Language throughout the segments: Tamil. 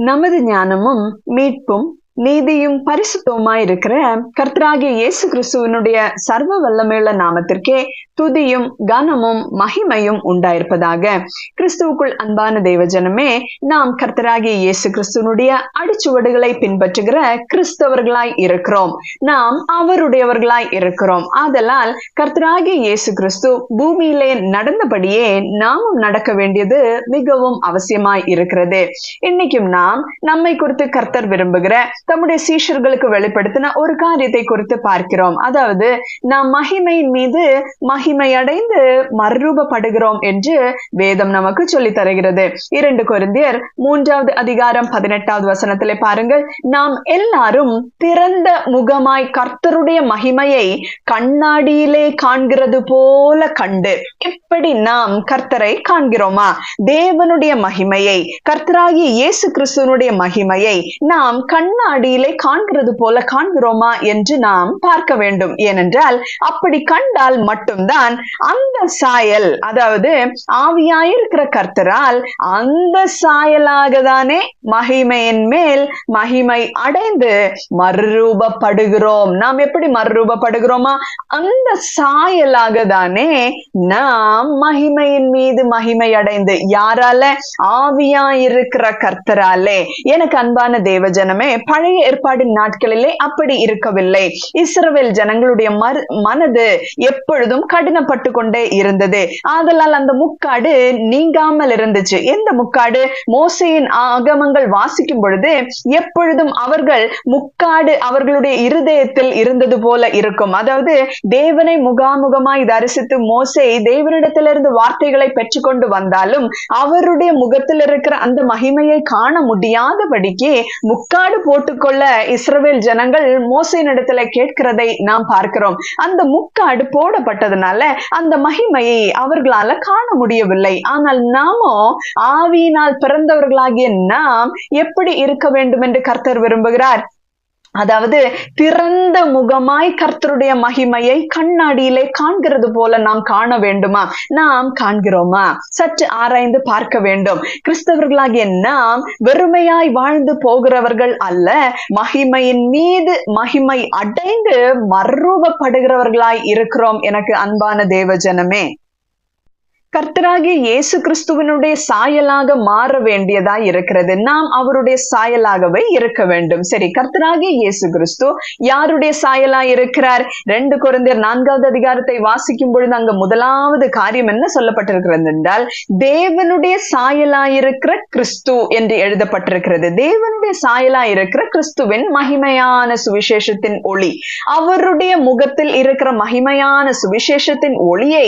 நமது ஞானமும் மீட்பும் நீதியும் பரிசுத்தவுமாய் இருக்கிற கர்த்தராகிய இயேசு கிறிஸ்துவனுடைய சர்வ வல்லமையுள்ள நாமத்திற்கே துதியும் கனமும் மகிமையும் உண்டாயிருப்பதாக கிறிஸ்துவுக்குள் அன்பான தெய்வஜனமே நாம் கர்த்தராகிய இயேசு கிறிஸ்துவனுடைய அடிச்சுவடுகளை பின்பற்றுகிற கிறிஸ்தவர்களாய் இருக்கிறோம். நாம் அவருடையவர்களாய் இருக்கிறோம். ஆதலால் கர்த்தராகிய இயேசு கிறிஸ்து பூமியிலே நடந்தபடியே நாமும் நடக்க வேண்டியது மிகவும் அவசியமாய் இருக்கிறது. இன்னைக்கும் நாம் நம்மை குறித்து கர்த்தர் விரும்புகிற தம்முடைய சீஷர்களுக்கு வெளிப்படுத்தின ஒரு காரியத்தை குறித்து பார்க்கிறோம். அதாவது நாம் மகிமையின் மீது மகிமை அடைந்து மறுரூபப்படுகிறோம் என்று வேதம் நமக்கு சொல்லி தருகிறது. இரண்டு குருந்தியர் மூன்றாவது அதிகாரம் பதினெட்டாவது வசனத்திலே பாருங்கள். நாம் எல்லாரும் திறந்த முகமாய் கர்த்தருடைய மகிமையை கண்ணாடியிலே காண்கிறது போல கண்டு இப்படி நாம் கர்த்தரை காண்கிறோமா? தேவனுடைய மகிமையை கர்த்தராகிய இயேசு கிறிஸ்துவனுடைய மகிமையை நாம் கண்ணா அடியிலே காண்கிறது போல காண்கிறோமா என்று நாம் பார்க்க வேண்டும். ஏனென்றால் அப்படி கண்டால் மட்டும்தான் அந்த சாயல் அதாவது ஆவியாயிருக்கிற கர்த்தரால் அந்த சாயலாக தானே மகிமையின் மேல் மகிமை அடைந்து மறுரூபப்படுகிறோம். நாம் எப்படி மறுரூபப்படுகிறோமா? அந்த சாயலாக தானே நாம் மகிமையின் மீது மகிமை அடைந்து யாரால? ஆவியாயிருக்கிற கர்த்தராலே. எனக்கு அன்பான தேவஜனமே பழைய ஏற்பாடின் நாட்களிலே அப்படி இருக்கவில்லை. இஸ்ரவேல் ஜனங்களுடைய மனது எப்பொழுதும் கடினப்பட்டு கொண்டே இருந்தது. ஆதலால் அந்த முக்காடு நீங்காமல் இருந்துச்சு. எந்த முக்காடு? மோசையின் ஆகமங்கள் வாசிக்கும் பொழுது எப்பொழுதும் அவர்கள் முக்காடு அவர்களுடைய இருதயத்தில் இருந்தது போல இருக்கும். அதாவது தேவனை முகாமுகமாய் தரிசித்து மோசை தேவனிடத்திலிருந்து வார்த்தைகளை பெற்றுக்கொண்டு வந்தாலும் அவருடைய முகத்தில் இருக்கிற அந்த மகிமையை காண முடியாதபடிக்கு முக்காடு போட்டு போட்டுக்கொள்ள இஸ்ரவேல் ஜனங்கள் மோசையினிடத்துல கேட்கிறதை நாம் பார்க்கிறோம். அந்த முக்காடு போடப்பட்டதுனால அந்த மகிமையை அவர்களால காண முடியவில்லை. ஆனால் நாமோ ஆவியினால் பிறந்தவர்களாகிய நாம் எப்படி இருக்க வேண்டும் என்று கர்த்தர் விரும்புகிறார்? அதாவது திறந்த முகமாய் கர்த்தருடைய மகிமையை கண்ணாடியிலே காண்கிறது போல நாம் காண வேண்டுமா? நாம் காண்கிறோமா? சற்று ஆராய்ந்து பார்க்க வேண்டும். கிறிஸ்தவர்களாகிய நாம் வெறுமையாய் வாழ்ந்து போகிறவர்கள் அல்ல மகிமையின் மீது மகிமை அடைந்து மறுரூபப்படுகிறவர்களாய் இருக்கிறோம் எனக்கு அன்பான தேவஜனமே. கர்த்தராகிய இயேசு கிறிஸ்துவனுடைய சாயலாக மாற வேண்டியதா இருக்கிறது. நாம் அவருடைய சாயலாகவே இருக்க வேண்டும். சரி கர்த்தராகிய இயேசு கிறிஸ்து யாருடைய சாயலா இருக்கிறார்? ரெண்டு குழந்தையர் நான்காவது அதிகாரத்தை வாசிக்கும் பொழுது அங்க முதலாவது காரியம் என்ன சொல்லப்பட்டிருக்கிறது என்றால் தேவனுடைய சாயலா இருக்கிற கிறிஸ்து என்று எழுதப்பட்டிருக்கிறது. தேவனுடைய சாயலா இருக்கிற கிறிஸ்துவின் மகிமையான சுவிசேஷத்தின் ஒளி. அவருடைய முகத்தில் இருக்கிற மகிமையான சுவிசேஷத்தின் ஒளியை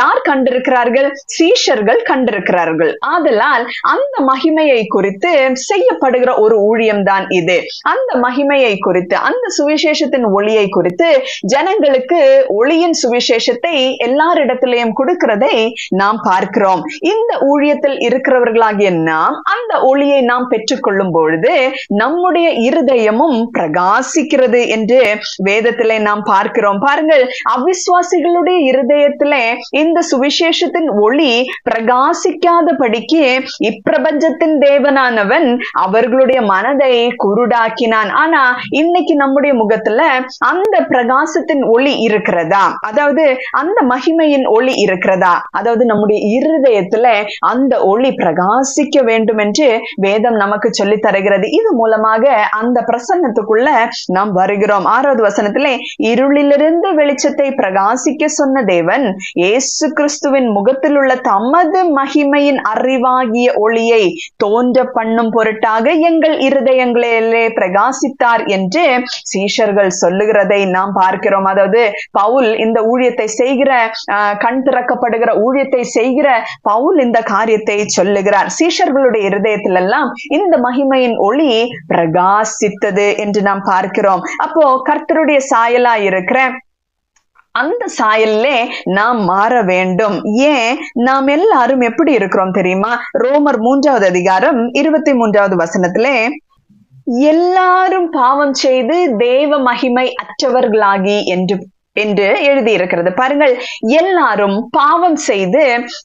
யார் கண்டிருக்கிறார்கள்? அவர்கள் சீஷர்கள் கண்டிருக்கிறார்கள். ஆதலால் அந்த மகிமையை குறித்து செய்யப்படுகிற ஒரு ஊழியம் தான் இது. அந்த மகிமையை குறித்து அந்த சுவிசேஷத்தின் ஒளியை குறித்து ஜனங்களுக்கு ஒளியின் சுவிசேஷத்தை எல்லாரிடத்திலையும் கொடுக்கிறதை நாம் பார்க்கிறோம். இந்த ஊழியத்தில் இருக்கிறவர்களாகிய நாம் அந்த ஒளியை நாம் பெற்றுக்கொள்ளும் பொழுது நம்முடைய இருதயமும் பிரகாசிக்கிறது என்று வேதத்திலே நாம் பார்க்கிறோம். பாருங்கள் அவிசுவாசிகளுடைய இருதயத்திலே இந்த சுவிசேஷத்தின் ஒளி பிரகாசிக்காதபடிக்கு இப்பிரபஞ்சத்தின் தேவனானவன் அவர்களுடைய மனதை குருடாக்கினான். ஆனா இன்னைக்கு நம்முடைய முகத்துல அந்த பிரகாசத்தின் ஒளி இருக்கிறதா? அதாவது அந்த மகிமையின் ஒளி இருக்கிறதா? அதாவது நம்முடைய இருதயத்துல அந்த ஒளி பிரகாசிக்க வேண்டும் என்று வேதம் நமக்கு சொல்லி தருகிறது. இது மூலமாக அந்த பிரசன்னத்துக்குள்ள நாம் வருகிறோம். ஆறாவது வசனத்திலே இருளிலிருந்து வெளிச்சத்தை பிரகாசிக்க சொன்ன தேவன் இயேசு கிறிஸ்துவின் முகத்தில் உள்ள தமது மகிமையின் அறிவாகிய ஒளியை தோன்ற பண்ணும் பொருட்டாக எங்கள் இருதயங்களிலே பிரகாசித்தார் என்று சீஷர்கள் சொல்லுகிறதை நாம் பார்க்கிறோம். அதாவது பவுல் இந்த ஊழியத்தை செய்கிற கண் திறக்கப்படுகிற ஊழியத்தை செய்கிற பவுல் இந்த காரியத்தை சொல்லுகிறார். சீஷர்களுடைய இருதயத்திலெல்லாம் இந்த மகிமையின் ஒளி பிரகாசித்தது என்று நாம் பார்க்கிறோம். அப்போ கர்த்தருடைய சாயலா இருக்கிற அந்த சாயல்லே நாம் மாற வேண்டும். ஏன்? நாம் எல்லாரும் எப்படி இருக்கிறோம் தெரியுமா? ரோமர் மூன்றாவது அதிகாரம் இருபத்தி மூன்றாவது வசனத்திலே எல்லாரும் பாவம் செய்து தேவ மகிமை அற்றவர்களாகி என்று என்று எழுதியிருக்கிறது. பாருங்கள் எல்லாரும் பாவம் செய்து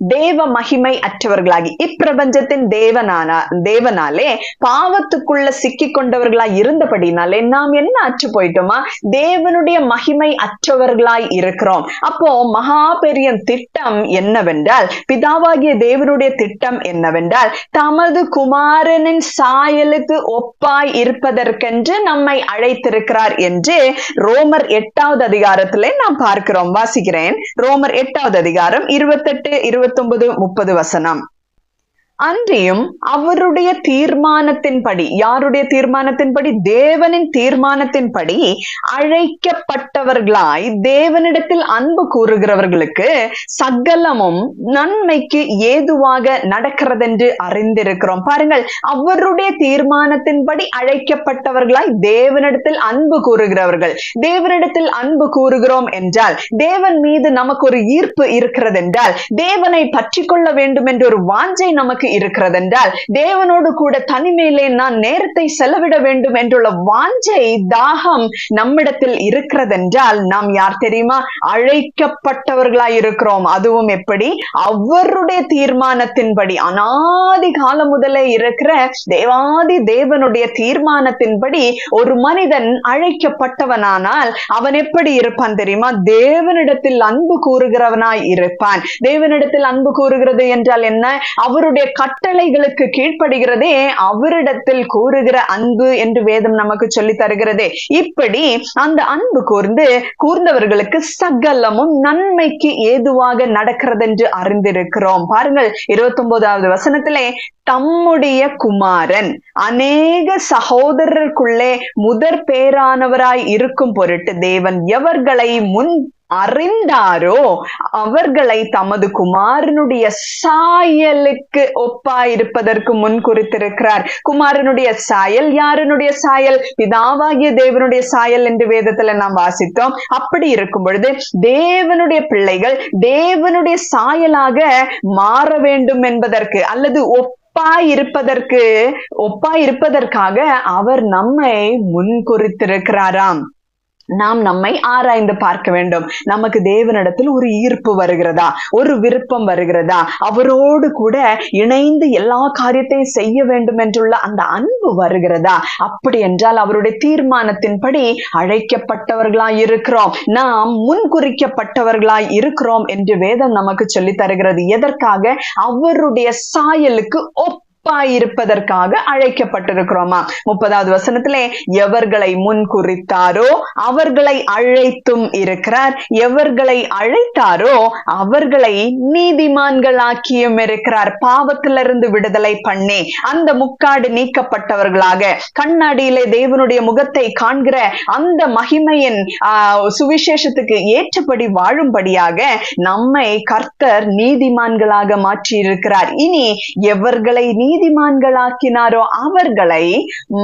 தேவ மகிமை அற்றவர்களாகி இப்பிரபஞ்சத்தின் தேவனானா தேவனாலே பாவத்துக்குள்ள சிக்கி கொண்டவர்களாய் இருந்தபடினாலே நாம் என்ன அற்று போயிட்டோமா? தேவனுடைய மகிமை அற்றவர்களாய் இருக்கிறோம். அப்போ மகா பெரிய திட்டம் என்னவென்றால் பிதாவாகிய தேவனுடைய திட்டம் என்னவென்றால் தமது குமாரனின் சாயலுக்கு ஒப்பாய் இருப்பதற்கென்று நம்மை அழைத்திருக்கிறார் என்று ரோமர் எட்டாவது அதிகாரத்தில் நாம் பார்க்கிறோம். வாசிக்கிறேன். ரோமர் எட்டாவது அதிகாரம் இருபத்தெட்டு இருபத்தி ஒன்பது முப்பது வசனம். அன்றியும் அவருடைய தீர்மானத்தின்படி யாருடைய தீர்மானத்தின்படி? தேவனின் தீர்மானத்தின்படி அழைக்கப்பட்டவர்களாய் தேவனிடத்தில் அன்பு கூறுகிறவர்களுக்கு சகலமும் நன்மைக்கு ஏதுவாக நடக்கிறதென்று அறிந்திருக்கிறோம். பாருங்கள் அவருடைய தீர்மானத்தின்படி அழைக்கப்பட்டவர்களாய் தேவனிடத்தில் அன்பு கூறுகிறவர்கள். தேவனிடத்தில் அன்பு கூறுகிறோம் என்றால் தேவன் மீது நமக்கு ஒரு ஈர்ப்பு இருக்கிறது என்றால் தேவனை பற்றி கொள்ள வேண்டும் என்ற ஒரு வாஞ்சை நமக்கு இருக்கிறது என்றால் தேவனோடு கூட தனிமையிலே நான் நேரத்தை செலவிட வேண்டும் என்றுள்ள வாஞ்சை தாகம் நம்மிடத்தில் இருக்கிறதென்றால் நாம் யார் தெரியுமா? அழைக்கப்பட்டவர்களாய் இருக்கிறோம் அதுவும் எப்படி? அவருடைய தீர்மானத்தின்படி அனாதி காலம் முதலே இருக்கிற தேவாதி தேவனுடைய தீர்மானத்தின்படி ஒரு மனிதன் அழைக்கப்பட்டவனானால் அவன் எப்படி இருப்பான் தெரியுமா? தேவனிடத்தில் அன்பு கூறுகிறவனாய் இருப்பான். தேவனிடத்தில் அன்பு கூறுகிறது என்றால் என்ன? அவருடைய கட்டளைகளுக்கு கீழ்ப்படுகிறதே அவரிடத்தில் கூறுகிற அன்பு என்று வேதம் நமக்கு சொல்லி தருகிறதே. இப்படி அந்த அன்பு கூர்ந்து கூர்ந்தவர்களுக்கு சகலமும் நன்மைக்கு ஏதுவாக நடக்கிறது என்று அறிந்திருக்கிறோம். பாருங்கள் இருபத்தி ஒன்பதாவது வசனத்திலே தம்முடைய குமாரன் அநேக சகோதரருக்குள்ளே முதற் பேரானவராய் இருக்கும் பொருட்டு தேவன் எவர்களை முன் அறிந்தாரோ அவர்களை தமது குமாரனுடைய சாயலுக்கு ஒப்பாயிருப்பதற்கு முன் குறித்திருக்கிறார். குமாரனுடைய சாயல் யாருனுடைய சாயல்? பிதாவாகிய தேவனுடைய சாயல் என்று வேதத்துல நாம் வாசித்தோம். அப்படி இருக்கும் பொழுது தேவனுடைய பிள்ளைகள் தேவனுடைய சாயலாக மாற வேண்டும் என்பதற்கு அல்லது ஒப்பாய் இருப்பதற்கு ஒப்பாய் இருப்பதற்காக அவர் நம்மை முன் குறித்திருக்கிறாராம். நாம் நம்மை ஆராய்ந்து பார்க்க வேண்டும். நமக்கு தேவனிடத்தில் ஒரு ஈர்ப்பு வருகிறதா? ஒரு விருப்பம் வருகிறதா? அவரோடு கூட இணைந்து எல்லா காரியத்தையும் செய்ய வேண்டும் என்றுள்ள அந்த அன்பு வருகிறதா? அப்படி என்றால் அவருடைய தீர்மானத்தின்படி அழைக்கப்பட்டவர்களாய் இருக்கிறோம். நாம் முன்குறிக்கப்பட்டவர்களாய் இருக்கிறோம் என்று வேதம் நமக்கு சொல்லி தருகிறது. எதற்காக? அவருடைய சாயலுக்கு ஒப் இருப்பதற்காக அழைக்கப்பட்டிருக்கிறோமா? முப்பதாவது வசனத்திலே எவர்களை முன் குறித்தாரோ அவர்களை அழைத்தும் இருக்கிறார். எவர்களை அழைத்தாரோ அவர்களை நீதிமான்களாக்கியும் இருக்கிறார். பாவத்திலிருந்து விடுதலை பண்ணி அந்த முக்காடு நீக்கப்பட்டவர்களாக கண்ணாடியிலே தேவனுடைய முகத்தை காண்கிற அந்த மகிமையின் சுவிசேஷத்துக்கு ஏற்றபடி வாழும்படியாக நம்மை கர்த்தர் நீதிமான்களாக மாற்றி இருக்கிறார் இனி எவர்களை நீ நீதிமான்களாக்கினாரோ அவர்களை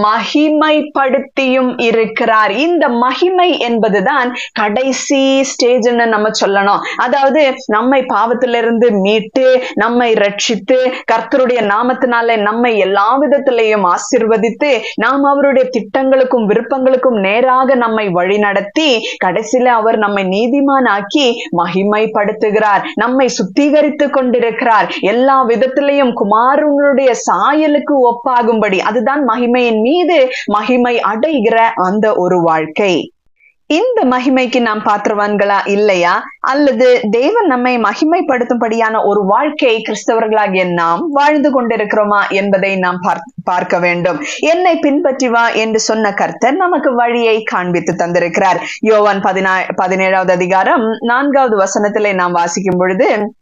மகிமைப்படுத்தியும் இருக்கிறார். இந்த மகிமை என்பதுதான் கடைசி ஸ்டேஜ்னு நம்ம சொல்லணும். அதாவது நம்மை பாவத்திலிருந்து மீட்டு நம்மை ரட்சித்து கர்த்தருடைய நாமத்தினால நம்மை எல்லா விதத்திலையும் ஆசிர்வதித்து நாம் அவருடைய திட்டங்களுக்கும் விருப்பங்களுக்கும் நேராக நம்மை வழி நடத்தி கடைசியில அவர் நம்மை நீதிமானாக்கி மகிமைப்படுத்துகிறார். நம்மை சுத்திகரித்து கொண்டிருக்கிறார். எல்லா விதத்திலையும் குமாரனுடைய சாயலுக்கு ஒப்பாகும்படி. அதுதான் மகிமையின் மீது மகிமை அடைகிற அந்த ஒரு வாழ்க்கை. இந்த மகிமைக்கு நாம் பாத்திரவான்களா இல்லையா? அல்லது தேவன் நம்மை மகிமைப்படுத்தும்படியான ஒரு வாழ்க்கை கிறிஸ்தவர்களாகிய நாம் வாழ்ந்து கொண்டிருக்கிறோமா என்பதை நாம் பார்க்க வேண்டும். என்னை பின்பற்றி வா என்று சொன்ன கர்த்தர் நமக்கு வழியை காண்பித்து தந்திருக்கிறார். யோவான் பதினா பதினேழாவது அதிகாரம் நான்காவது வசனத்திலே நாம் வாசிக்கும் பொழுது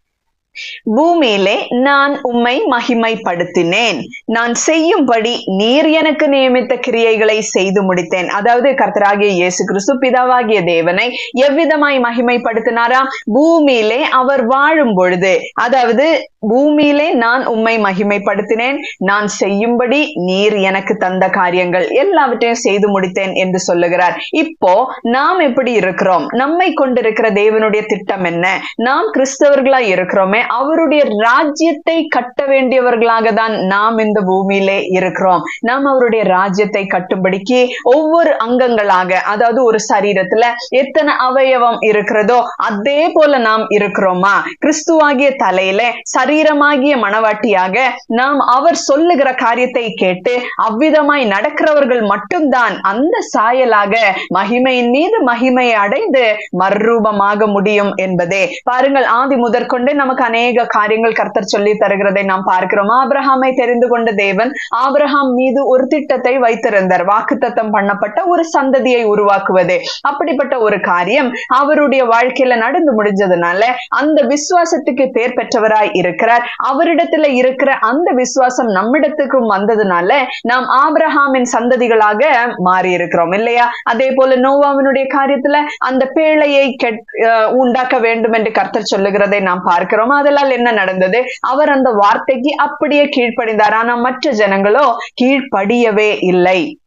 பூமியிலே நான் உம்மை மகிமைப்படுத்தினேன். நான் செய்யும்படி நீர் எனக்கு நியமித்த கிரியைகளை செய்து முடித்தேன். அதாவது கர்த்தராகிய இயேசு கிறிஸ்து பிதாவாகிய தேவனை எவ்விதமாய் மகிமைப்படுத்தினாராம் பூமியிலே அவர் வாழும் பொழுது. அதாவது பூமியிலே நான் உம்மை மகிமைப்படுத்தினேன். நான் செய்யும்படி நீர் எனக்கு தந்த காரியங்கள் எல்லாவற்றையும் செய்து முடித்தேன் என்று சொல்லுகிறார். இப்போ நாம் எப்படி இருக்கிறோம்? நம்மை கொண்டிருக்கிற தேவனுடைய திட்டம் என்ன? நாம் கிறிஸ்தவர்களா இருக்கிறோமே அவருடைய ராஜ்யத்தை கட்ட வேண்டியவர்களாக தான் நாம் இந்த பூமியிலே இருக்கிறோம். நாம் அவருடைய ராஜ்யத்தை கட்டும்படிக்கு ஒவ்வொரு அங்கங்களாக அதாவது ஒரு சரீரத்துல எத்தனை அவயவம் இருக்கிறதோ அதே போல நாம் இருக்கிறோமா? கிறிஸ்துவாகிய தலையில சரீரமாகிய மனவாட்டியாக நாம் அவர் சொல்லுகிற காரியத்தை கேட்டு அவ்விதமாய் நடக்கிறவர்கள் மட்டும்தான் அந்த சாயலாக மகிமையின் மீது மகிமையை அடைந்து மறுரூபமாக முடியும் என்பதே. பாருங்கள் ஆதி முதற்கொண்டு நமக்கு அநேக காரியங்கள் கர்த்தர் சொல்லி தருகிறதை நாம் பார்க்கிறோம். ஆபிரஹாமை தெரிந்து கொண்ட தேவன் ஆபிரஹாம் மீது ஒரு திட்டத்தை வைத்திருந்தார். வாக்குத்தத்தம் பண்ணப்பட்ட ஒரு சந்ததியை உருவாக்குவது. அப்படிப்பட்ட ஒரு காரியம் அவருடைய வாழ்க்கையில நடந்து முடிஞ்சதுனால அந்த விசுவாசத்துக்கு பேர் பெற்றவராய் இருக்கிறார். அவரிடத்துல இருக்கிற அந்த விசுவாசம் நம்மிடத்துக்கும் வந்ததுனால நாம் ஆபிரஹாமின் சந்ததிகளாக மாறி இருக்கிறோம் இல்லையா? அதே போல நோவாவினுடைய காரியத்துல அந்த பேழையை கெட்- உண்டாக்க வேண்டும் என்று கர்த்தர் சொல்லுகிறதை நாம் பார்க்கிறோம்? ஆதலால் என்ன நடந்தது? அவர் அந்த வார்த்தைக்கு அப்படியே கீழ்ப்படிந்தார். ஆனா மற்ற ஜனங்களோ கீழ்ப்படியவே இல்லை.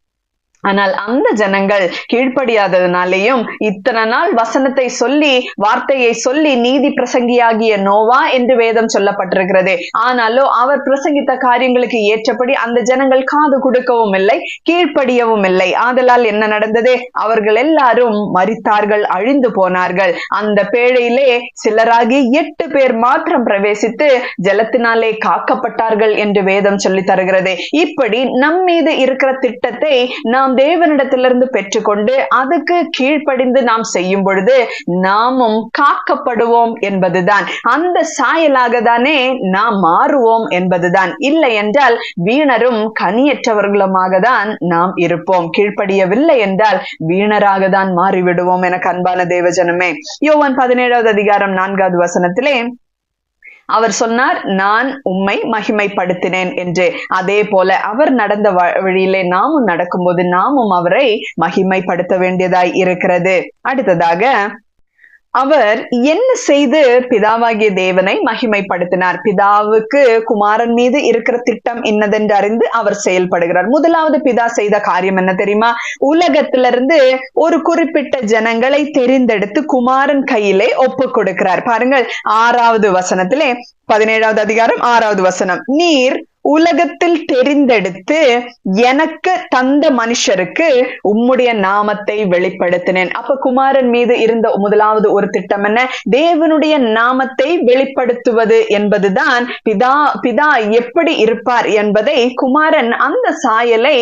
ஆனால் அந்த ஜனங்கள் கீழ்ப்படியாததுனாலேயும் இத்தனை நாள் வசனத்தை சொல்லி வார்த்தையை சொல்லி நீதி பிரசங்கியாகிய நோவா என்று வேதம் சொல்லப்பட்டிருக்கிறது. ஆனாலும் அவர் பிரசங்கித்த காரியங்களுக்கு ஏற்றபடி அந்த ஜனங்கள் காது கொடுக்கவும் இல்லை கீழ்ப்படியவும் இல்லை. ஆதலால் என்ன நடந்தது? அவர்கள் எல்லாரும் மறித்தார்கள் அழிந்து போனார்கள். அந்த பேழையிலே சிலராகி எட்டு பேர் மாத்திரம் பிரவேசித்து ஜலத்தினாலே காக்கப்பட்டார்கள் என்று வேதம் சொல்லி தருகிறது. இப்படி நம் மீது இருக்கிற திட்டத்தை நாம் தேவனிடத்திலிருந்து பெற்றுக்கொண்டு அதுக்கு கீழ்ப்படிந்து நாம் செய்யும் பொழுது நாமும் காக்கப்படுவோம் என்பதுதான். அந்த சாயலாக தானே நாம் மாறுவோம் என்பதுதான். இல்லை என்றால் வீணரும் கனியற்றவர்களுமாக தான் நாம் இருப்போம். கீழ்ப்படியவில்லை என்றால் வீணராக தான் மாறிவிடுவோம் என அன்பான தேவஜனமே. யோவன் பதினேழாவது அதிகாரம் நான்காவது வசனத்திலே அவர் சொன்னார் நான் உம்மை மகிமைப்படுத்தினேன் என்று. அதே போல அவர் நடந்த வ- வழியிலே நாமும் நடக்கும்போது நாமும் அவரை மகிமைப்படுத்த வேண்டியதாய் இருக்கிறது. அடுத்ததாக அவர் என்ன செய்து பிதாவாகிய தேவனை மகிமைப்படுத்தினார்? பிதாவுக்கு குமாரன் மீது இருக்கிற திட்டம் என்னதென்று அறிந்து அவர் செயல்படுகிறார். முதலாவது பிதா செய்த காரியம் என்ன தெரியுமா? உலகத்திலிருந்து ஒரு குறிப்பிட்ட ஜனங்களை தெரிந்தெடுத்து குமாரன் கையிலே ஒப்பு கொடுக்கிறார். பாருங்கள் ஆறாவது வசனத்திலே பதினேழாவது அதிகாரம் ஆறாவது வசனம். நீர் உலகத்தில் தெரிந்தெடுத்து எனக்கு தந்த மனுஷருக்கு உம்முடைய நாமத்தை வெளிப்படுத்தினேன். அப்ப குமாரன் மீது இருந்த முதலாவது ஒரு திட்டம் என்ன? தேவனுடைய நாமத்தை வெளிப்படுத்துவது என்பதுதான் பிதா பிதா எப்படி இருப்பார் என்பதை குமாரன் அந்த சாயலை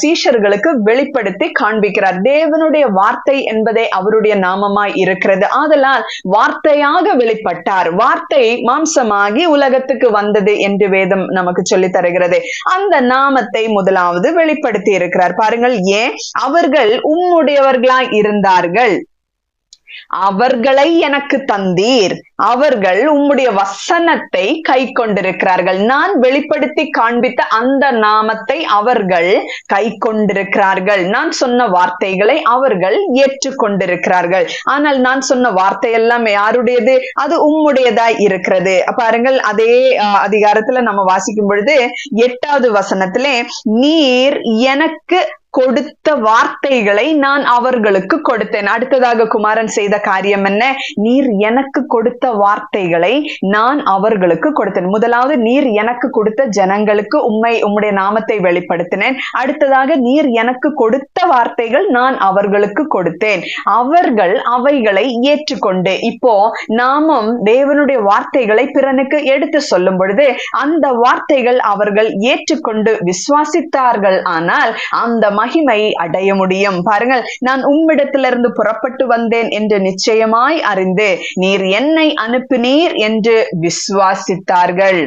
சீஷர்களுக்கு வெளிப்படுத்தி காண்பிக்கிறார். தேவனுடைய வார்த்தை என்பதே அவருடைய நாமமாய் இருக்கிறது. ஆதலால் வார்த்தையாக வெளிப்பட்டார். வார்த்தை மாம்சமாகி உலகத்துக்கு வந்தது என்று வேதம் நமக்கு சொல்லி தருகிறது. அந்த நாமத்தை முதலாவது வெளிப்படுத்தி இருக்கிறார். பாருங்கள் ஏன்? அவர்கள் உம்முடையவர்களாய் இருந்தார்கள். அவர்களை எனக்கு தந்தீர். அவர்கள் உம்முடைய வசனத்தை கை கொண்டிருக்கிறார்கள். நான் வெளிப்படுத்தி காண்பித்த அந்த நாமத்தை அவர்கள் கை கொண்டிருக்கிறார்கள். நான் சொன்ன வார்த்தைகளை அவர்கள் ஏற்றுக்கொண்டிருக்கிறார்கள். ஆனால் நான் சொன்ன வார்த்தை எல்லாம் யாருடையது? அது உம்முடையதாய் இருக்கிறது. பாருங்கள் அதே அதிகாரத்துல நம்ம வாசிக்கும் பொழுது எட்டாவது வசனத்திலே நீர் எனக்கு கொடுத்த வார்த்தைகளை நான் அவர்களுக்கு கொடுத்தேன். அடுத்ததாக குமாரன் செய்த காரியம் என்ன? நீர் எனக்கு கொடுத்த வார்த்தைகளை நான் அவர்களுக்கு கொடுத்தேன். முதலாவது நீர் எனக்கு கொடுத்த ஜனங்களுக்கு உண்மை உம்முடைய நாமத்தை வெளிப்படுத்தினேன். அடுத்ததாக நீர் எனக்கு கொடுத்த வார்த்தைகள் நான் அவர்களுக்கு கொடுத்தேன். அவர்கள் அவைகளை ஏற்றுக்கொண்டு இப்போ நாமும் தேவனுடைய வார்த்தைகளை பிறனுக்கு எடுத்து சொல்லும் பொழுது அந்த வார்த்தைகள் அவர்கள் ஏற்றுக்கொண்டு விசுவாசித்தார்கள். ஆனால் அந்த மகிமை அடைய முடியும். பாருங்கள் நான் உம்மிடத்திலிருந்து புறப்பட்டு வந்தேன் என்று நிச்சயமாய் அறிந்து நீர் என்னை அனுப்பினீர் என்று விசுவாசித்தார்கள்.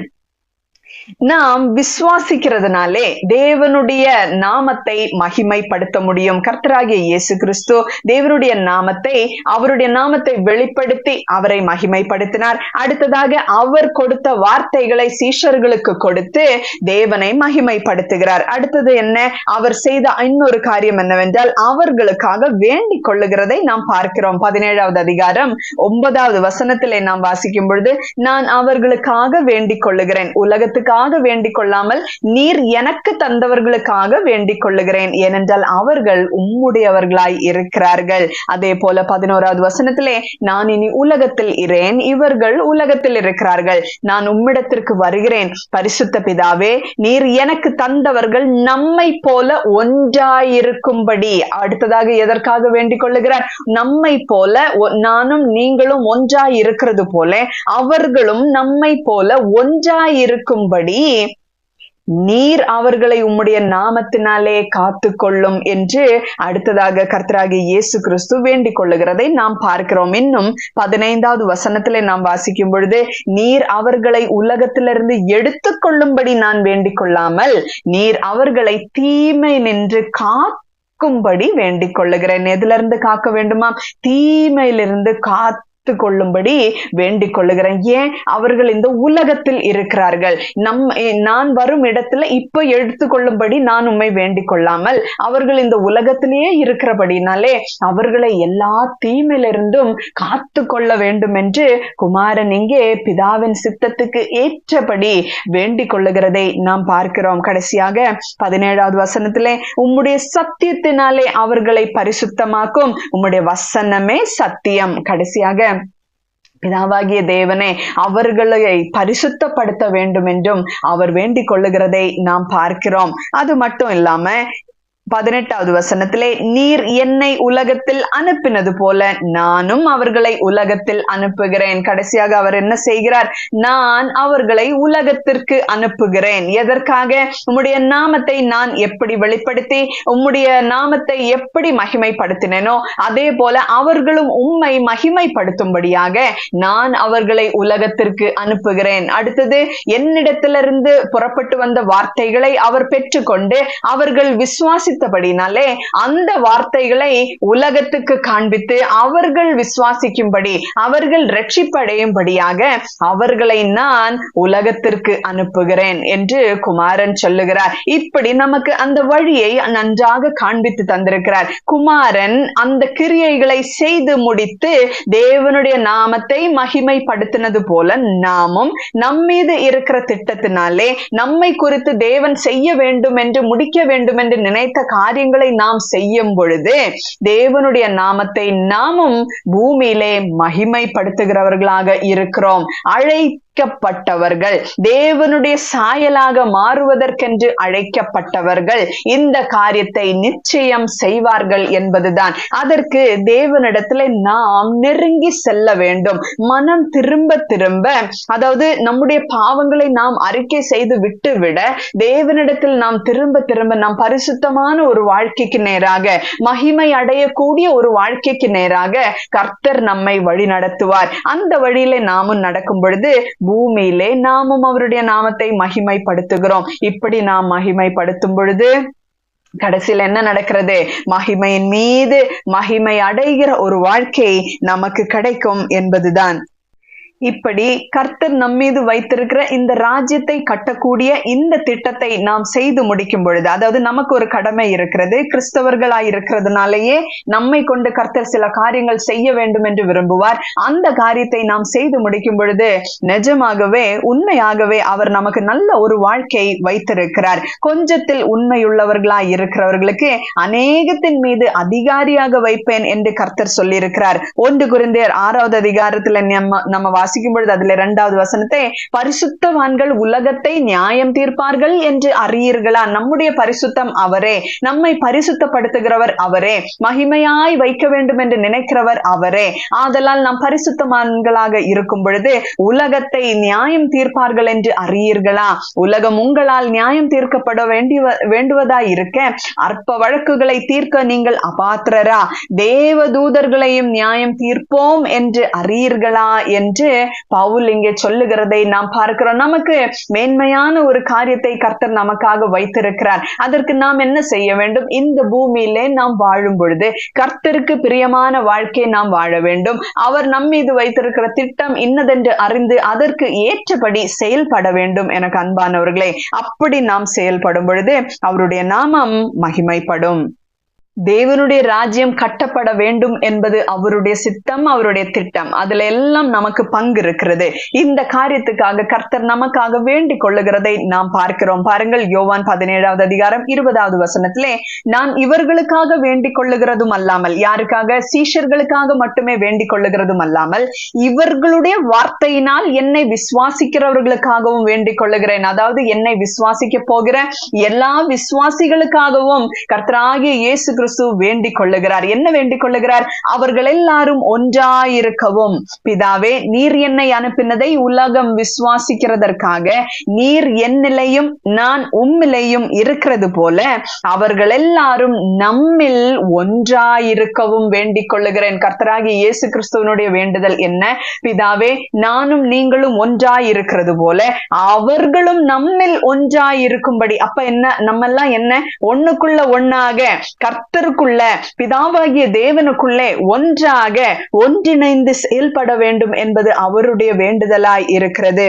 நாம் விசுவாசிக்கிறதுனாலே தேவனுடைய நாமத்தை மகிமைப்படுத்த முடியும். கர்த்தராகிய இயேசு கிறிஸ்து தேவனுடைய நாமத்தை அவருடைய நாமத்தை வெளிப்படுத்தி அவரை மகிமைப்படுத்தினார். அடுத்ததாக அவர் கொடுத்த வார்த்தைகளை சீஷர்களுக்கு கொடுத்து தேவனை மகிமைப்படுத்துகிறார். அடுத்தது என்ன? அவர் செய்த இன்னொரு காரியம் என்னவென்றால் அவர்களுக்காக வேண்டிக் கொள்ளுகிறதை நாம் பார்க்கிறோம். பதினேழாவது அதிகாரம் ஒன்பதாவது வசனத்திலே நாம் வாசிக்கும் பொழுது நான் அவர்களுக்காக வேண்டிக் கொள்ளுகிறேன். உலகத்துக்கு எனக்காக வேண்டிக் கொள்ளாமல் நீர் எனக்கு தந்தவர்களுக்காக வேண்டிக் கொள்ளுகிறேன் ஏனென்றால் அவர்கள் உம்முடையவர்களாய் இருக்கிறார்கள். அதே போல பதினோராவது வசனத்திலே நான் இனி உலகத்தில் இரேன் இவர்கள் உலகத்தில் இருக்கிறார்கள். நான் உம்மிடத்திற்கு வருகிறேன். பரிசுத்த பிதாவே நீர் எனக்கு தந்தவர்கள் நம்மை போல ஒன்றாயிருக்கும்படி. அடுத்ததாக எதற்காக வேண்டிக் கொள்ளுகிறார் நம்மை போல நானும் நீங்களும் ஒன்றாய் இருக்கிறது போல அவர்களும் நம்மை போல ஒன்றாயிருக்கும்படி. நீர் அவர்களை உம்முடைய நாமத்தினாலே காத்து கொள்ளும் என்று அடுத்ததாக கர்த்தராகி இயேசு கிறிஸ்து வேண்டிக் கொள்ளுகிறதை நாம் பார்க்கிறோம். இன்னும் பதினைந்தாவது வசனத்திலே நாம் வாசிக்கும் பொழுது நீர் அவர்களை உலகத்திலிருந்து எடுத்து கொள்ளும்படி நான் வேண்டிக் கொள்ளாமல் நீர் அவர்களை தீமை நின்று காக்கும்படி வேண்டிக் கொள்ளுகிறேன். எதுல இருந்து காக்க வேண்டுமா தீமையிலிருந்து காத்து கொள்ளும்படி வேண்டிக் கொள்ளுகிறேன் ஏன்? அவர்கள் இந்த உலகத்தில் இருக்கிறார்கள். நம் நான் வரும் இடத்துல இப்ப எடுத்துக்கொள்ளும்படி நான் உண்மை வேண்டிக் கொள்ளாமல் அவர்கள் இந்த உலகத்திலேயே இருக்கிறபடினாலே அவர்களை எல்லா தீமையிலிருந்தும் காத்து கொள்ள வேண்டும் என்று குமாரன் இங்கே பிதாவின் சித்தத்துக்கு ஏற்றபடி வேண்டிக் கொள்ளுகிறதை நாம் பார்க்கிறோம். கடைசியாக பதினேழாவது வசனத்திலே உம்முடைய சத்தியத்தினாலே அவர்களை பரிசுத்தமாக்கும் உம்முடைய வசனமே சத்தியம். கடைசியாக பிதாவாகிய தேவனே அவர்களை பரிசுத்தப்படுத்த வேண்டும் என்றும் அவர் வேண்டிக் கொள்ளுகிறதை நாம் பார்க்கிறோம் அது மட்டும் இல்லாம பதினெட்டாவது வசனத்திலே நீர் என்னை உலகத்தில் அனுப்பினது போல நானும் அவர்களை உலகத்தில் அனுப்புகிறேன். கடைசியாக அவர் என்ன செய்கிறார்? நான் அவர்களை உலகத்திற்கு அனுப்புகிறேன். எதற்காக? உம்முடைய நாமத்தை நான் எப்படி வெளிப்படுத்தி உம்முடைய நாமத்தை எப்படி மகிமைப்படுத்தினேனோ அதே போல அவர்களும் உம்மை மகிமைப்படுத்தும்படியாக நான் அவர்களை உலகத்திற்கு அனுப்புகிறேன். அடுத்தது என்னிடத்திலிருந்து புறப்பட்டு வந்த வார்த்தைகளை அவர் பெற்றுக்கொண்டு அவர்கள் விசுவாசித்தபடினாலே அந்த வார்த்தைகளை உலகத்துக்கு காண்பித்து அவர்கள் விசுவாசிக்கும்படி அவர்கள் ரட்சிப்படையும்படியாக அவர்களை நான் உலகத்திற்கு அனுப்புகிறேன் என்று குமாரன் சொல்லுகிறார். இப்படி நமக்கு அந்த வழியை நன்றாக காண்பித்து தந்திருக்கிறார். குமாரன் அந்த கிரியைகளை செய்து முடித்து தேவனுடைய நாமத்தை மகிமைப்படுத்தினது போல நாமும் நம்மீது இருக்கிற திட்டத்தினாலே நம்மை குறித்து தேவன் செய்ய வேண்டும் என்று முடிக்க வேண்டும் என்று நினைத்த காரியங்களை நாம் செய்யும் பொழுது தேவனுடைய நாமத்தை நாமும் பூமியிலே மகிமைப்படுத்துகிறவர்களாக இருக்கிறோம். அழை அழைக்கப்பட்டவர்கள். தேவனுடைய சாயலாக மாறுவதற்கென்று அழைக்கப்பட்டவர்கள் இந்த காரியத்தை நிச்சயம் செய்வார்கள் என்பதுதான். அதற்கு தேவனிடத்துல நாம் நெருங்கி செல்ல வேண்டும். மனம் திரும்ப திரும்ப அதாவது நம்முடைய பாவங்களை நாம் அறிக்கை செய்து விட்டு விட தேவனிடத்தில் நாம் திரும்ப திரும்ப நாம் பரிசுத்தமான ஒரு வாழ்க்கைக்கு நேராக மகிமை அடையக்கூடிய ஒரு வாழ்க்கைக்கு நேராக கர்த்தர் நம்மை வழி நடத்துவார் அந்த வழியில நாமும் நடக்கும் பொழுது பூமியிலே நாமும் அவருடைய நாமத்தை மகிமைப்படுத்துகிறோம். இப்படி நாம் மகிமைப்படுத்தும் பொழுது கடைசியில் என்ன நடக்கிறது? மகிமையின் மீது மகிமை அடைகிற ஒரு வாழ்க்கை நமக்கு கிடைக்கும் என்பதுதான். இப்படி கர்த்தர் நம்மீது வைத்திருக்கிற இந்த ராஜ்யத்தை கட்டக்கூடிய இந்த திட்டத்தை நாம் செய்து முடிக்கும் பொழுது அதாவது நமக்கு ஒரு கடமை இருக்கிறது கிறிஸ்தவர்களாய் இருக்கிறதுனாலேயே நம்மை கொண்டு கர்த்தர் சில காரியங்கள் செய்ய வேண்டும் என்று விரும்புவார். அந்த காரியத்தை நாம் செய்து முடிக்கும் பொழுது நிஜமாகவே உண்மையாகவே அவர் நமக்கு நல்ல ஒரு வாழ்க்கை வைத்திருக்கிறார். கொஞ்சத்தில் உண்மையுள்ளவர்களாய் இருக்கிறவர்களுக்கு அநேகத்தின் மீது அதிகாரியாக வைப்பேன் என்று கர்த்தர் சொல்லியிருக்கிறார். ஒன்று குருந்தையர் ஆறாவது அதிகாரத்துல நம்ம நம்ம வாசிக்கும் பொழுது அதுல இரண்டாவது வசனத்தை பரிசுத்தவான்கள் உலகத்தை நியாயம் தீர்ப்பார்கள் என்று அறியீர்களா? நம்முடைய பரிசுத்தம் அவரே. நம்மை பரிசுத்தப்படுத்துகிறவர் அவரே. மகிமையாய் வைக்க வேண்டும் என்று நினைக்கிறவர் அவரே. ஆதலால் நாம் பரிசுத்தவான்களாக இருக்கும் பொழுது உலகத்தை நியாயம் தீர்ப்பார்கள் என்று அறியீர்களா? உலகம் உங்களால் நியாயம் தீர்க்கப்பட வேண்டிய வேண்டுவதாய் இருக்க அற்ப வழக்குகளை தீர்க்க நீங்கள் அபாத்திரரா? தேவ தூதர்களையும் நியாயம் தீர்ப்போம் என்று அறியீர்களா? என்று பவுல் இங்கே சொல்லுகிறதை நாம் பார்க்கிறோம். நமக்கு மேன்மையான ஒரு காரியத்தை கர்த்தர் நமக்காக வைத்திருக்கிறார். அதற்கு நாம் என்ன செய்ய வேண்டும்? இந்த பூமியிலே நாம் வாழும் பொழுது கர்த்தருக்கு பிரியமான வாழ்க்கையை நாம் வாழ வேண்டும். அவர் நம்மீது வைத்திருக்கிற திட்டம் இன்னதென்று அறிந்து அதற்கு ஏற்றபடி செயல்பட வேண்டும் எனக்கு அன்பானவர்களே அப்படி நாம் செயல்படும் பொழுது அவருடைய நாமம் மகிமைப்படும். தேவனுடைய ராஜ்யம் கட்டப்பட வேண்டும் என்பது அவருடைய சித்தம் அவருடைய திட்டம். அதுல எல்லாம் நமக்கு பங்கு இருக்கிறது. இந்த காரியத்துக்காக கர்த்தர் நமக்காக வேண்டிக் கொள்ளுகிறதை நாம் பார்க்கிறோம். பாருங்கள் யோவான் பதினேழாவது அதிகாரம் இருபதாவது வசனத்திலே நான் இவர்களுக்காக வேண்டிக் கொள்ளுகிறதும் அல்லாமல் யாருக்காக? சீஷர்களுக்காக மட்டுமே வேண்டிக் கொள்ளுகிறதும் அல்லாமல் இவர்களுடைய வார்த்தையினால் என்னை விசுவாசிக்கிறவர்களுக்காகவும் வேண்டிக் கொள்ளுகிறேன். அதாவது என்னை விசுவாசிக்க போகிற எல்லா விசுவாசிகளுக்காகவும் கர்த்தராகிய இயேசு கிறிஸ்து வேண்டிக் கொள்ளுகிறார். என்ன வேண்டிக் கொள்ளுகிறார்? அவர்கள் எல்லாரும் ஒன்றாயிருக்கவும். பிதாவே நீர் என்னை அனுப்பினதை உலகம் விசுவாசிக்கிறதற்காக நீர் என்னிலையும் நான் உம்மிலையும் இருக்கிறது போல அவர்கள் எல்லாரும் நம்மில் ஒன்றாயிருக்கவும் வேண்டிக் கொள்ளுகிறேன். கர்த்தராகி இயேசு கிறிஸ்துவனுடைய வேண்டுதல் என்ன? பிதாவே நானும் நீங்களும் ஒன்றாயிருக்கிறது போல அவர்களும் நம்மில் ஒன்றாயிருக்கும்படி. அப்ப என்ன? நம்ம எல்லாம் என்ன? ஒண்ணுக்குள்ள ஒன்னாக கர்த்த கர்த்தருக்குள்ள பிதாவாகிய தேவனுக்குள்ளே ஒன்றாக ஒன்றிணைந்து செயல்பட வேண்டும் என்பது அவருடைய வேண்டுதலாய் இருக்கிறது.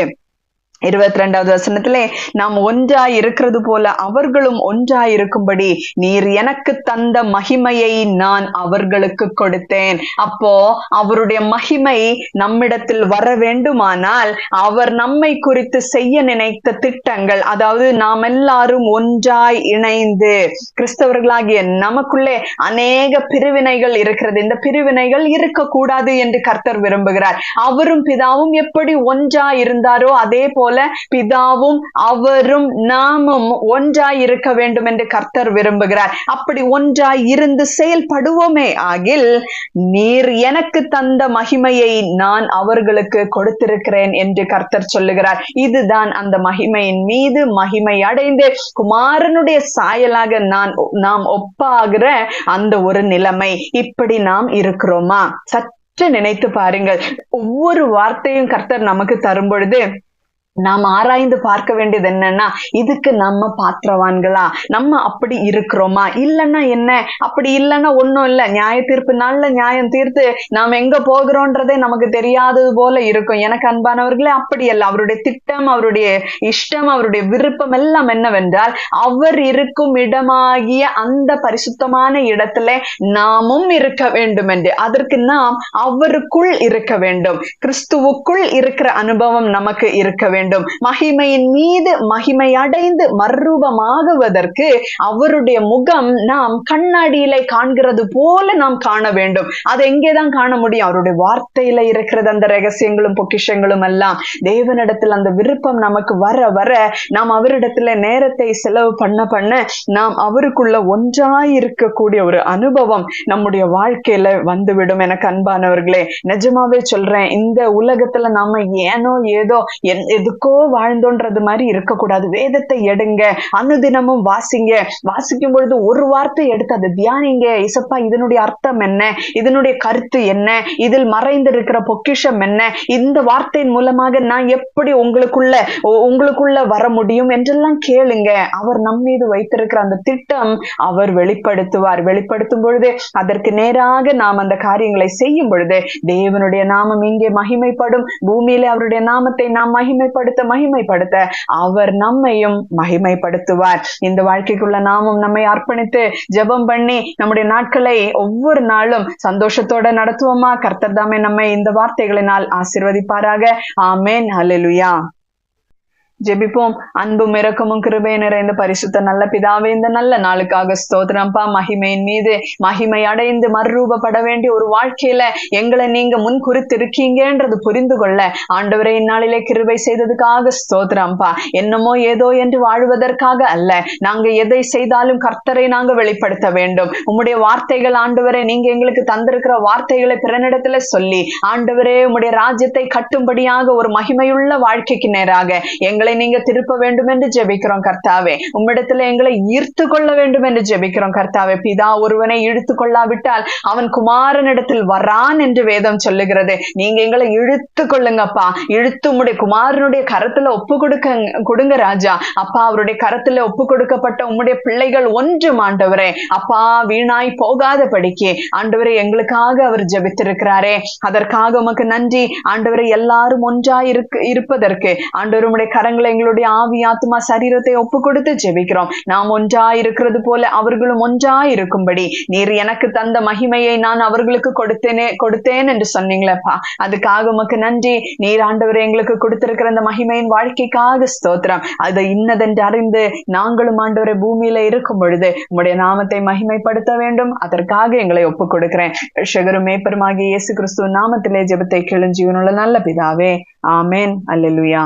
இருபத்தி ரெண்டாவது வசனத்திலே நாம் ஒன்றாய் இருக்கிறது போல அவர்களும் ஒன்றா இருக்கும்படி நீர் எனக்கு தந்த மகிமையை நான் அவர்களுக்கு கொடுத்தேன். அப்போ அவருடைய மகிமை நம்மிடத்தில் வர வேண்டுமானால் அவர் நம்மை குறித்து செய்ய நினைத்த திட்டங்கள் அதாவது நாம் எல்லாரும் ஒன்றாய் இணைந்து கிறிஸ்தவர்களாகிய நமக்குள்ளே அநேக பிரிவினைகள் இருக்கிறது. இந்த பிரிவினைகள் இருக்கக்கூடாது என்று கர்த்தர் விரும்புகிறார். அவரும் பிதாவும் எப்படி ஒன்றாய் இருந்தாரோ அதே போல போல பிதாவும் அவரும் நாமும் ஒன்றாய் இருக்க வேண்டும் என்று கர்த்தர் விரும்புகிறார். அப்படி ஒன்றாய் இருந்து செயல்படுவோமே ஆகில் நீர் எனக்கு தந்த மகிமையை நான் அவர்களுக்கு கொடுத்திருக்கிறேன் என்று கர்த்தர் சொல்லுகிறார். இதுதான் அந்த மகிமையின் மீது மகிமை அடைந்து குமாரனுடைய சாயலாக நான் நாம் ஒப்பாகிற அந்த ஒரு நிலைமை இப்படி நாம் இருக்கிறோமா? சற்று நினைத்து பாருங்கள். ஒவ்வொரு வார்த்தையும் கர்த்தர் நமக்கு தரும் பொழுது நாம் ஆராய்ந்து பார்க்க வேண்டியது என்னன்னா இதுக்கு நம்ம பாத்திரவான்களா? நம்ம அப்படி இருக்கிறோமா? இல்லைன்னா என்ன? அப்படி இல்லைன்னா ஒண்ணும் இல்லை. நியாய தீர்ப்பு நாள்ல நியாயம் தீர்த்து நாம் எங்க போகிறோன்றதே நமக்கு தெரியாதது போல இருக்கும். எனக்கு அன்பானவர்களே அப்படி அல்ல. அவருடைய திட்டம் அவருடைய இஷ்டம் அவருடைய விருப்பம் எல்லாம் என்னவென்றால் அவர் இருக்கும் இடமாகிய அந்த பரிசுத்தமான இடத்துல நாமும் இருக்க வேண்டும் என்று அதற்கு நாம் அவருக்குள் இருக்க வேண்டும். கிறிஸ்துவுக்குள் இருக்கிற அனுபவம் நமக்கு இருக்க வேண்டும் வேண்டும். மகிமையின் மீது மகிமை அடைந்து மறுரூபமாகுவதற்கு அவருடைய முகம் நாம் கண்ணாடியில காண்கிறது போல நாம் காண வேண்டும். அதை எங்கேதான் காண முடியும்? அவருடைய வார்த்தையில இருக்கிறது அந்த ரகசியங்களும் பொக்கிஷங்களும் எல்லாம். தேவனிடத்தில் அந்த விருப்பம் நமக்கு வர வர நாம் அவரிடத்துல நேரத்தை செலவு பண்ண பண்ண நாம் அவருக்குள்ள ஒன்றாய் இருக்கக்கூடிய ஒரு அனுபவம் நம்முடைய வாழ்க்கையில வந்துவிடும். எனக்கு அன்பானவர்களே நிஜமாவே சொல்றேன் இந்த உலகத்துல நாம ஏனோ ஏதோ எது எதுக்கோ வாழ்ந்தோன்றது மாதிரி இருக்கக்கூடாது. வேதத்தை எடுங்க அனுதினமும் வாசிங்க. வாசிக்கும் பொழுது ஒரு வார்த்தை எடுத்து அதை தியானிங்க. இசப்பா இதனுடைய அர்த்தம் என்ன? இதனுடைய கருத்து என்ன? இதில் மறைந்திருக்கிற பொக்கிஷம் என்ன? இந்த வார்த்தையின் மூலமாக நான் எப்படி உங்களுக்குள்ள உங்களுக்குள்ள வர முடியும் என்றெல்லாம் கேளுங்க. அவர் நம் மீது வைத்திருக்கிற அந்த திட்டம் அவர் வெளிப்படுத்துவார். வெளிப்படுத்தும் பொழுது அதற்கு நேராக நாம் அந்த காரியங்களை செய்யும் பொழுது தேவனுடைய நாமம் இங்கே மகிமைப்படும். பூமியில அவருடைய நாமத்தை நாம் மகிமைப்படுத்த மகிமைப்படுத்த அவர் நம்மையும் மகிமைப்படுத்துவார். இந்த வாழ்க்கைக்குள்ள நாமும் நம்மை அர்ப்பணித்து ஜெபம் பண்ணி நம்முடைய நாட்களை ஒவ்வொரு நாளும் சந்தோஷத்தோட நடத்துவோமா? கர்த்தர் தாமே நம்மை இந்த வார்த்தைகளினால் ஆசிர்வதிப்பாராக. ஆமேன். ஹalleluya. ஜெபிப்போம். அன்பும் இறக்கமும் கிருபை நிறைந்த பரிசுத்த நல்ல பிதாவே இந்த நல்ல நாளுக்காக ஸ்தோத்திரம்ப்பா. மகிமையின் மீது மகிமை அடைந்து மறுரூபப்பட வேண்டிய ஒரு வாழ்க்கையில எங்களை நீங்க முன் குறித்திருக்கீங்கன்றது புரிந்து கொள்ள ஆண்டவரை இந்நாளிலே கிருபை செய்ததுக்காக ஸ்தோத்திரம்ப்பா. என்னமோ ஏதோ என்று வாழ்வதற்காக அல்ல. நாங்க எதை செய்தாலும் கர்த்தரை நாங்க வெளிப்படுத்த வேண்டும். உம்முடைய வார்த்தைகள் ஆண்டவரை நீங்க எங்களுக்கு தந்திருக்கிற வார்த்தைகளை பிறனிடத்துல சொல்லி ஆண்டவரே உம்முடைய ராஜ்யத்தை கட்டும்படியாக ஒரு மகிமையுள்ள வாழ்க்கைக்கு நேராக எங்களை எங்களை நீங்க திருப்ப வேண்டும் என்று ஜெபிக்கிறோம் கர்த்தாவே. உம்மிடத்துல எங்களை ஈர்த்து கொள்ள வேண்டும் என்று ஜெபிக்கிறோம் கர்த்தாவே. பிதா ஒருவனை இழுத்து கொள்ளாவிட்டால் அவன் குமாரனிடத்தில் வரான் என்று வேதம் சொல்லுகிறது. நீங்க எங்களை இழுத்து கொள்ளுங்கப்பா. இழுத்து உம்முடைய குமாரனுடைய கரத்துல ஒப்பு கொடுக்க கொடுங்க ராஜா. அப்பா அவருடைய கரத்துல ஒப்பு கொடுக்கப்பட்ட உம்முடைய பிள்ளைகள் ஒன்று ஆண்டவரே அப்பா வீணாய் போகாத படிக்கு ஆண்டவரே எங்களுக்காக அவர் ஜபித்திருக்கிறாரே. அதற்காக உமக்கு நன்றி. ஆண்டவரை எல்லாரும் ஒன்றாய் இருப்பதற்கு ஆண்டவர் உம்முடைய கரங்களை நாங்கள் எங்களுடைய ஆவி ஆத்மா சரீரத்தை ஒப்பு கொடுத்து ஜெபிக்கிறோம். நாம் ஒன்றா இருக்கிறது போல அவர்களும் ஒன்றா இருக்கும்படி. நீர் எனக்கு தந்த மகிமையை நான் அவர்களுக்கு கொடுத்தேனே கொடுத்தேன் என்று சொன்னீங்களேப்பா. அதுக்காக உமக்கு நன்றி. நீர் ஆண்டவர் எங்களுக்கு கொடுத்திருக்கிற அந்த மகிமையின் வாழ்க்கைக்காக ஸ்தோத்திரம். அதை இன்னதென்று அறிந்து நாங்களும் ஆண்டவரை பூமியில இருக்கும் பொழுது உங்களுடைய நாமத்தை மகிமைப்படுத்த வேண்டும். அதற்காக எங்களை ஒப்புக் கொடுக்கிறேன் ரட்சகரும் மேப்பருமாகிய இயேசு கிறிஸ்துவ நாமத்திலே ஜெபத்தை கிளஞ்சியனுள்ள நல்ல பிதாவே. ஆமேன். அல்லேலூயா.